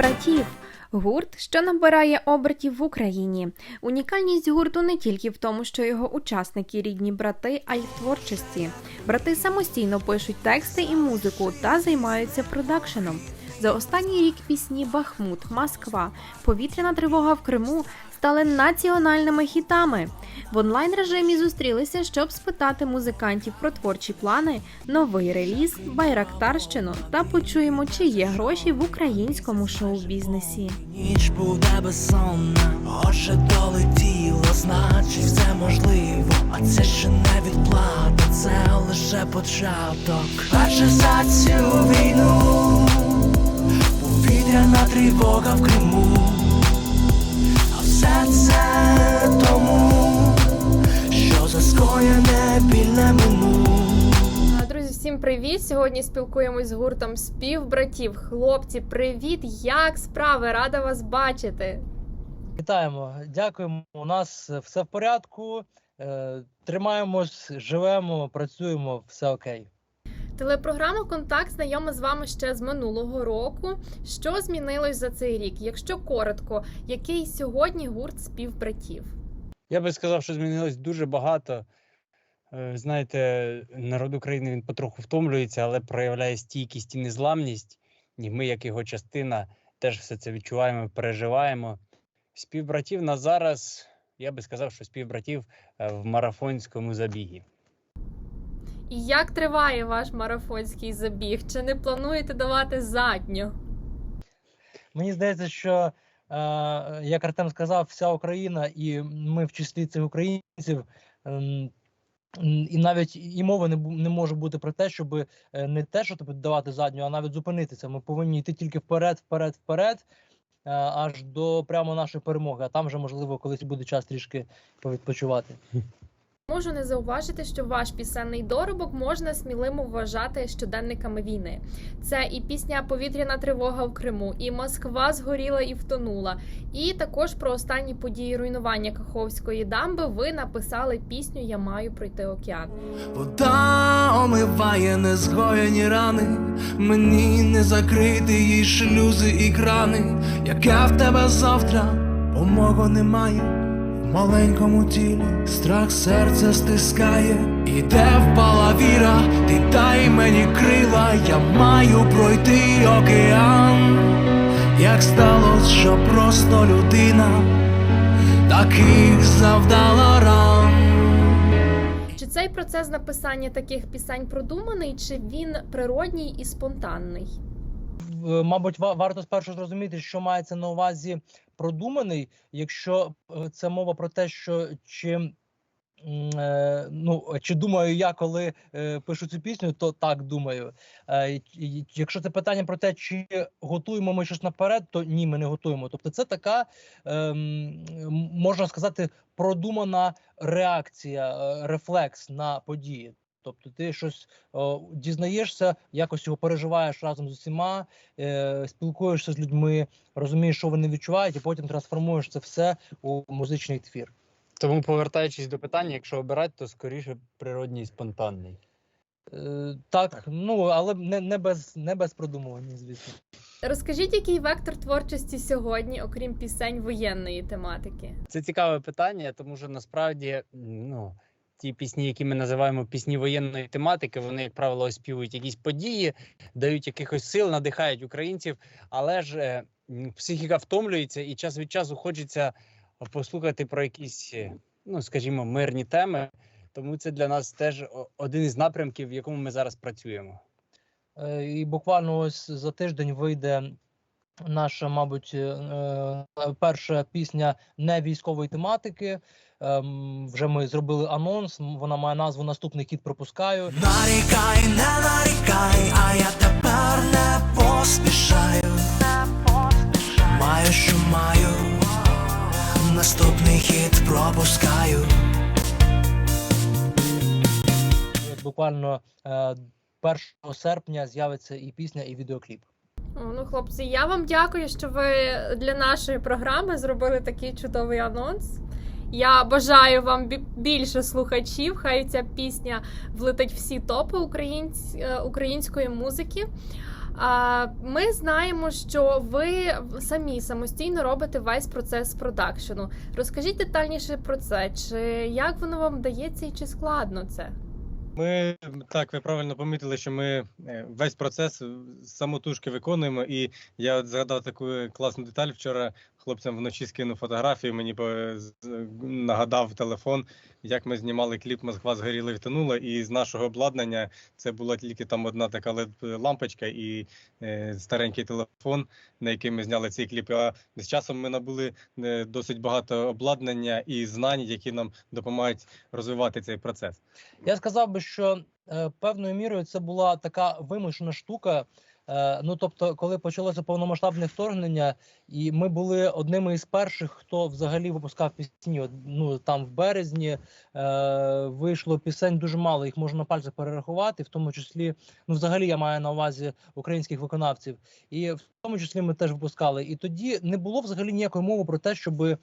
Співбратів. Гурт, що набирає обертів в Україні. Унікальність гурту не тільки в тому, що його учасники рідні брати, а й в творчості. Брати самостійно пишуть тексти і музику та займаються продакшеном. За останній рік пісні Бахмут, Москва, Повітряна тривога в Криму стали національними хітами. В онлайн режимі зустрілися, щоб спитати музикантів про творчі плани, новий реліз, байрактарщину та почуємо, чи є гроші в українському шоу-бізнесі. Ніч буде безсонна, отже долетіло, значить все можливо. А це ще не відплата, це лише початок. Адже за цю війну повітряна тривога в Криму. Це тому, що за скоєне біль не. Друзі, всім привіт! Сьогодні спілкуємось з гуртом співбратів. Хлопці, привіт! Як справи? Рада вас бачити. Вітаємо, дякуємо. У нас все в порядку. Е, Тримаємось, живемо, працюємо, все окей. Телепрограма Контакт знайома з вами ще з минулого року. Що змінилось за цей рік? Якщо коротко, який сьогодні гурт співбратів? Я би сказав, що змінилось дуже багато. Е, Знаєте, народ України він потроху втомлюється, але проявляє стійкість і незламність. І ми, як його частина, теж все це відчуваємо, переживаємо. Співбратів на зараз, я би сказав, що співбратів е, в марафонському забігі. Як триває ваш марафонський забіг? Чи не плануєте давати задню? Мені здається, що, е, як Артем сказав, вся Україна, і ми в числі цих українців. ем, І навіть і мови не, не може бути про те, щоб не те, що тобі давати задню, а навіть зупинитися. Ми повинні йти тільки вперед, вперед, вперед, е, аж до прямо нашої перемоги. А там вже можливо колись буде час трішки повідпочивати. Можу не зауважити, що ваш пісенний доробок можна сміливо вважати щоденниками війни. Це і пісня Повітряна тривога в Криму, і Москва згоріла і втонула. І також про останні події руйнування Каховської дамби ви написали пісню Я маю пройти океан. Вода омиває незгоєні рани, мені не закрити її шлюзи і крани, яке в тебе завтра помого немає. Маленькому тілі страх серце стискає, і де впала віра, ти дай мені крила, я маю пройти океан, як сталося, що просто людина таких завдала ран. Чи цей процес написання таких пісень продуманий, чи він природній і спонтанний? Мабуть, ва- варто спершу зрозуміти, що мається на увазі продуманий, якщо е, це мова про те, що чи. е, Ну, чи думаю я, коли е, пишу цю пісню, то так думаю. Е, якщо це питання про те, чи готуємо ми щось наперед, то ні, ми не готуємо. Тобто, це така можна сказати продумана реакція, рефлекс на події. Тобто, ти щось о, дізнаєшся, якось його переживаєш разом з усіма, е, спілкуєшся з людьми, розумієш, що вони відчувають, і потім трансформуєш це все у музичний твір. Тому, повертаючись до питання, якщо обирати, то скоріше природній і спонтанний. Е, так, ну але не, не без не без продумування, звісно. Розкажіть, який вектор творчості сьогодні, окрім пісень воєнної тематики? Це цікаве питання, тому що насправді ну, ті пісні, які ми називаємо пісні воєнної тематики, вони, як правило, оспівують якісь події, дають якихось сил, надихають українців, але ж е, психіка втомлюється, і час від часу хочеться послухати про якісь, е, ну скажімо, мирні теми. Тому це для нас теж один із напрямків, в якому ми зараз працюємо. Е, І буквально ось за тиждень вийде наша, мабуть, е, е, перша пісня не військової тематики. Ем, Вже ми зробили анонс. Вона має назву Наступний кіт пропускаю. Нарікай, не нарікай, а я тепер не поспішаю. Маю, що маю, наступний хід пропускаю. Буквально е, 1 серпня з'явиться і пісня, і відеокліп. О, ну, хлопці, я вам дякую, що ви для нашої програми зробили такий чудовий анонс. Я бажаю вам більше слухачів. Хай ця пісня влетить всі топи е, української музики. Ми знаємо, що ви самі самостійно робите весь процес продакшену. Розкажіть детальніше про це. Чи як воно вам вдається і чи складно це? Ми так, ви правильно помітили, що ми е, весь процес самотужки виконуємо. І я згадав таку класну деталь. Вчора хлопцям вночі скинув фотографію. Мені нагадав телефон, як ми знімали кліп Москва згоріла і втонула. І з нашого обладнання це була тільки там одна така лампочка і е, старенький телефон, на який ми зняли цей кліп. А з часом ми набули е, досить багато обладнання і знань, які нам допомагають розвивати цей процес. Я сказав би, що е, певною мірою це була така вимушена штука. Е, ну тобто, коли почалося повномасштабне вторгнення, і ми були одними із перших, хто взагалі випускав пісні. Ну там в березні е, вийшло пісень дуже мало, їх можна на пальцях перерахувати, в тому числі, ну взагалі я маю на увазі українських виконавців. І в тому числі ми теж випускали. І тоді не було взагалі ніякої мови про те, щоб е,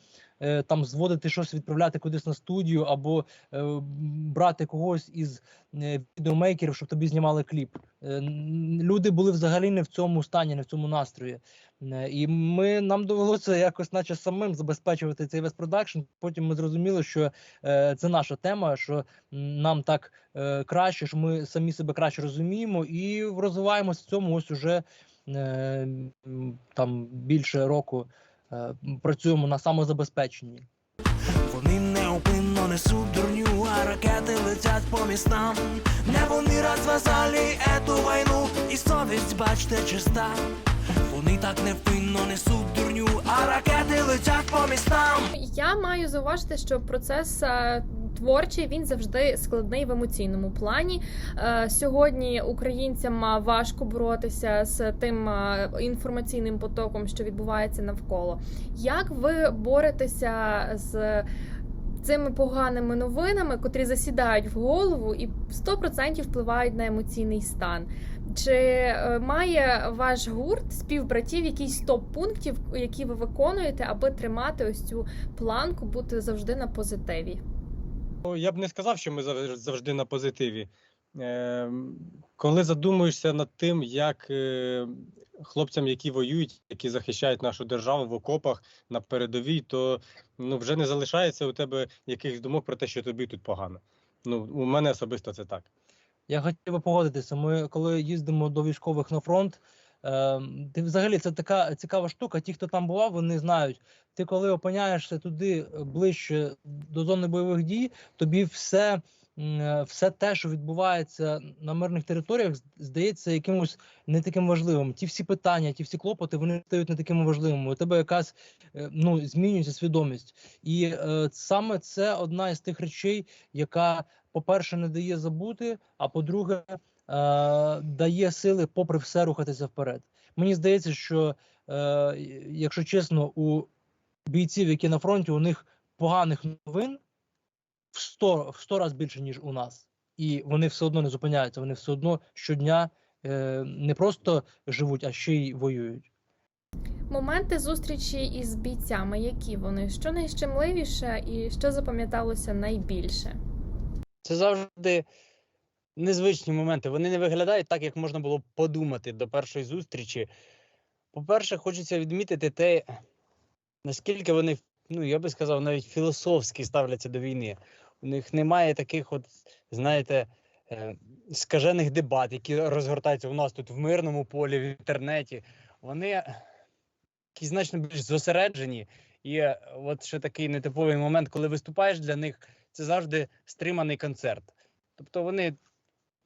там зводити щось, відправляти кудись на студію або е, брати когось із е, відеомейкерів, щоб тобі знімали кліп. Е, Люди були взагалі не в цьому стані, не в цьому настрої. Е, І ми нам довелося якось, наче самим забезпечувати цей весь продакшн. Потім ми зрозуміли, що е, це наша тема, що нам так е, краще, що ми самі себе краще розуміємо і розвиваємося в цьому ось уже е, там більше року. Е, Працюємо на самозабезпеченні. Вони неупинно несуть дурню, а ракети летять по містам. Не вони розв'язали ету війну, і совість, бачте, чиста. Вони так невпинно несуть дурню, а ракети летять по містам. Я маю зауважити, що процес е, творчий він завжди складний в емоційному плані. Е, Сьогодні українцям е, важко боротися з тим е, інформаційним потоком, що відбувається навколо. Як ви боретеся з цими поганими новинами, котрі засідають в голову і 100% впливають на емоційний стан? Чи має ваш гурт співбратів якісь топ-пунктів, які ви виконуєте, аби тримати ось цю планку, бути завжди на позитиві? Ну, Я б не сказав, що ми завжди на позитиві. Ем, Коли задумуєшся над тим, як е, хлопцям, які воюють, які захищають нашу державу в окопах на передовій, то ну, вже не залишається у тебе якихось думок про те, що тобі тут погано. Ну, у мене особисто це так. Я хотів би погодитися. Ми коли їздимо до військових на фронт, ти взагалі це така цікава штука. Ті, хто там бував, вони знають. Ти коли опиняєшся туди е, ближче до зони бойових дій, тобі все, е, все те, що відбувається на мирних територіях, здається якимось не таким важливим. Ті всі питання, ті всі клопоти, вони стають не такими важливими. У тебе якась е, ну змінюється свідомість, і е, саме це одна із тих речей, яка по-перше, не дає забути, а по-друге, дає сили, попри все, рухатися вперед. Мені здається, що е, якщо чесно, у бійців, які на фронті, у них поганих новин в 100, в 100 разів більше, ніж у нас. І вони все одно не зупиняються, вони все одно щодня е, не просто живуть, а ще й воюють. Моменти зустрічі із бійцями, які вони? Що найщемливіше і що запам'яталося найбільше? Це завжди незвичні моменти. Вони не виглядають так, як можна було подумати до першої зустрічі. По-перше, хочеться відмітити те, наскільки вони, ну я би сказав, навіть філософськи ставляться до війни. У них немає таких, от, знаєте, е, скажених дебат, які розгортаються у нас тут в мирному полі, в інтернеті. Вони такі значно більш зосереджені. І е, от ще такий нетиповий момент, коли виступаєш для них, це завжди стриманий концерт. Тобто вони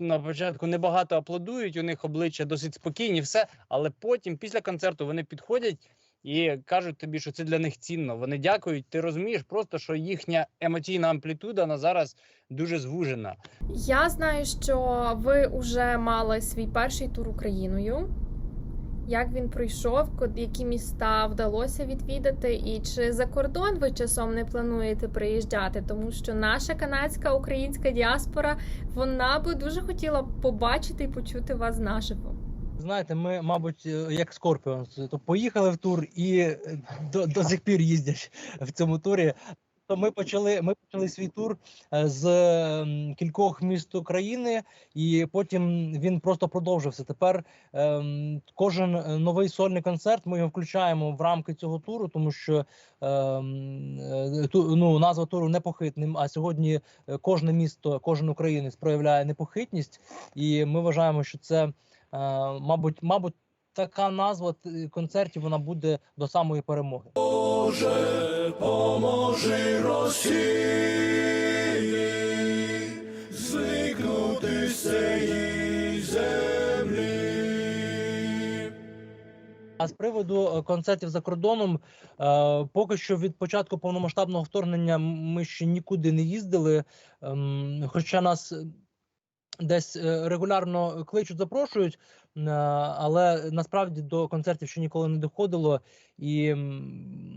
на початку небагато аплодують, у них обличчя досить спокійні, все, але потім, після концерту, вони підходять і кажуть тобі, що це для них цінно. Вони дякують. Ти розумієш просто, що їхня емоційна амплітуда на зараз дуже звужена. Я знаю, що ви вже мали свій перший тур Україною. Як він пройшов, які міста вдалося відвідати, і чи за кордон ви часом не плануєте приїжджати? Тому що наша канадська українська діаспора вона би дуже хотіла побачити і почути вас наживо. Знаєте, ми, мабуть, е, як Скорпіон, то поїхали в тур і е, до, до сих пір їздять в цьому турі. Тобто ми почали, ми почали свій тур е, з кількох міст України, і потім він просто продовжився. Тепер ем, кожен е, новий сольний концерт ми його включаємо в рамки цього туру, тому що ем, е, ту, ну, назва туру непохитним. А сьогодні кожне місто, кожен українець проявляє непохитність, і ми вважаємо, що це, е, мабуть, мабуть, така назва концертів вона буде до самої перемоги. Поможи Росії зникнути з цієї землі. А з приводу е, концертів за кордоном, е, поки що від початку повномасштабного вторгнення ми ще нікуди не їздили. ем, Хоча нас е, десь е, регулярно кличуть, запрошують, е, але насправді до концертів ще ніколи не доходило. І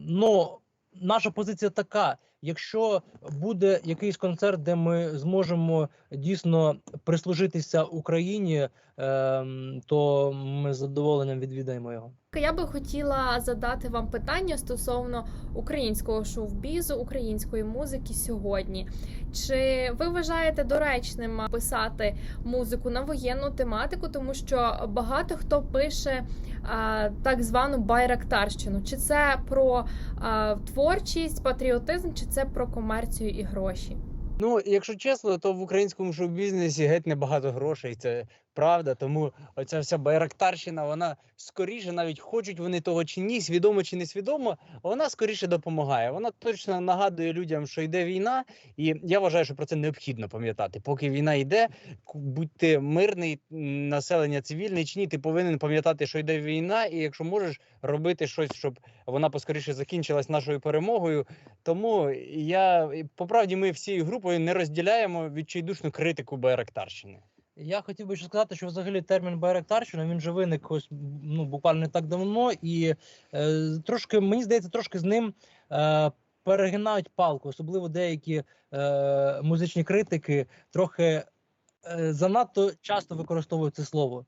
ну, наша позиція така: якщо буде якийсь концерт, де ми зможемо дійсно прислужитися Україні, ем, то ми з задоволенням відвідаємо його. Я би хотіла задати вам питання стосовно українського шоу-бізу, української музики сьогодні. Чи ви вважаєте доречним писати музику на воєнну тематику, тому що багато хто пише а, так звану байрактарщину? Чи це про а, творчість, патріотизм, чи це про комерцію і гроші? Ну, якщо чесно, то в українському шоу-бізнесі геть небагато грошей. Це правда. Тому оця вся байрактарщина, вона скоріше, навіть хочуть вони того чи ні, свідомо чи несвідомо, вона скоріше допомагає. Вона точно нагадує людям, що йде війна, і я вважаю, що про це необхідно пам'ятати. Поки війна йде, ку- будь ти мирний, населення цивільне чи ні, ти повинен пам'ятати, що йде війна, і якщо можеш робити щось, щоб вона поскоріше закінчилась нашою перемогою. Тому я по правді, ми всією групою не розділяємо відчайдушну критику Байрактарщини. Я хотів би ще сказати, що взагалі термін Байрактарщина він же виник ось ну буквально не так давно, і е, трошки мені здається, трошки з ним е, перегинають палку, особливо деякі е, музичні критики трохи е, занадто часто використовують це слово,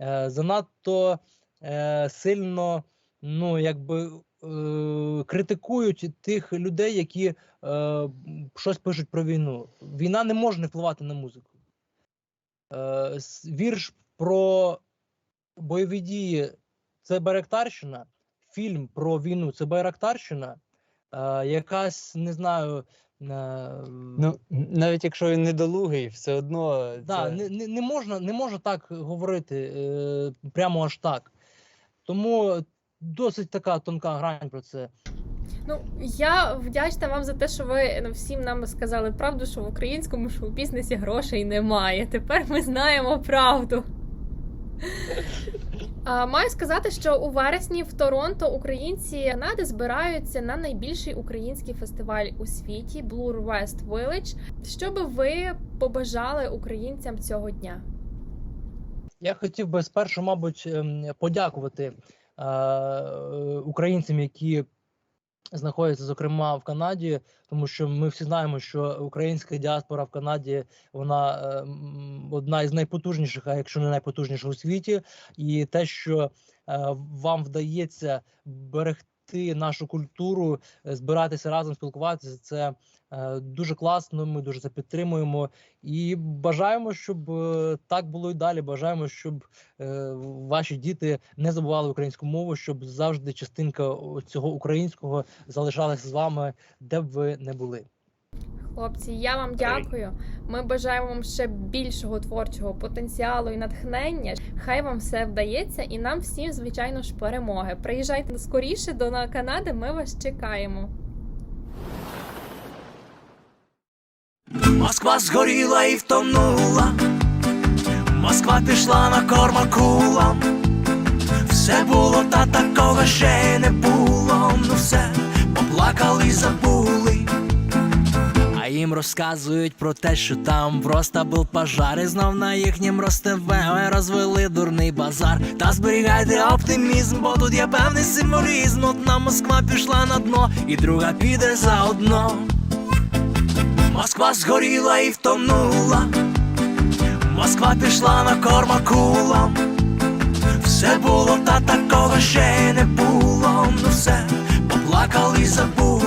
е, занадто е, сильно, ну якби. е, Критикують тих людей, які е, щось пишуть про війну. Війна не може не впливати на музику е, вірш про бойові дії це Байрактарщина, фільм про війну це Байрактарщина, е, якась не знаю. Е, Ну навіть якщо він недолугий, все одно да, не, не, не можна не можна так говорити е, прямо аж так. Тому досить така тонка грань про це. Ну я вдячна вам за те, що ви всім нам сказали правду, що в українському шоу-бізнесі грошей немає. Тепер ми знаємо правду. Маю сказати, що у вересні в Торонто українці Канади збираються на найбільший український фестиваль у світі Blue West Village. Що би ви побажали українцям цього дня? Я хотів би спершу, мабуть, ем, подякувати е, українцям, які знаходяться, зокрема, в Канаді, тому що ми всі знаємо, що українська діаспора в Канаді вона е, одна із найпотужніших, а якщо не найпотужніша у світі, і те, що е, вам вдається берегти нашу культуру, е, збиратися разом, спілкуватися, це е, дуже класно. Ми дуже це підтримуємо. І бажаємо, щоб е, так було і далі. Бажаємо, щоб ваші діти не забували українську мову, щоб завжди частинка цього українського залишалася з вами, де б ви не були. Хлопці, я вам дякую. Ми бажаємо вам ще більшого творчого потенціалу і натхнення. Хай вам все вдається, і нам всім, звичайно ж, перемоги. Приїжджайте скоріше до на Канади. Ми вас чекаємо. Москва згоріла і втонула, Москва пішла на корма кулам. Все було, та такого ще не було. Ну все, поплакали, забули. Їм розказують про те, що там просто був пожар, і знов на їхнім ростеве розвели дурний базар. Та зберігайте оптимізм, бо тут є певний символізм. Одна Москва пішла на дно, і друга піде заодно. Москва згоріла і втонула, Москва пішла на корма кулам. Все було, та такого ще не було. Ну все, поплакали, забули.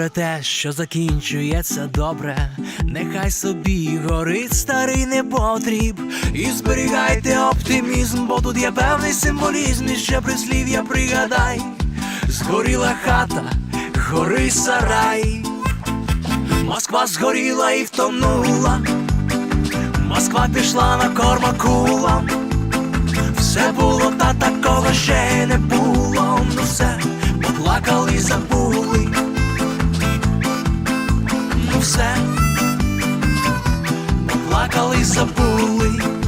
Добре те, що закінчується добре, нехай собі горить старий непотріб. І зберігайте оптимізм, бо тут є певний символізм, і ще прислів'я пригадай. Згоріла хата, гори сарай. Москва згоріла і втонула. Москва пішла на кормакула. Все було, та такого ще не було. Ну все, поплакали, забули. Все, поплакали, забули.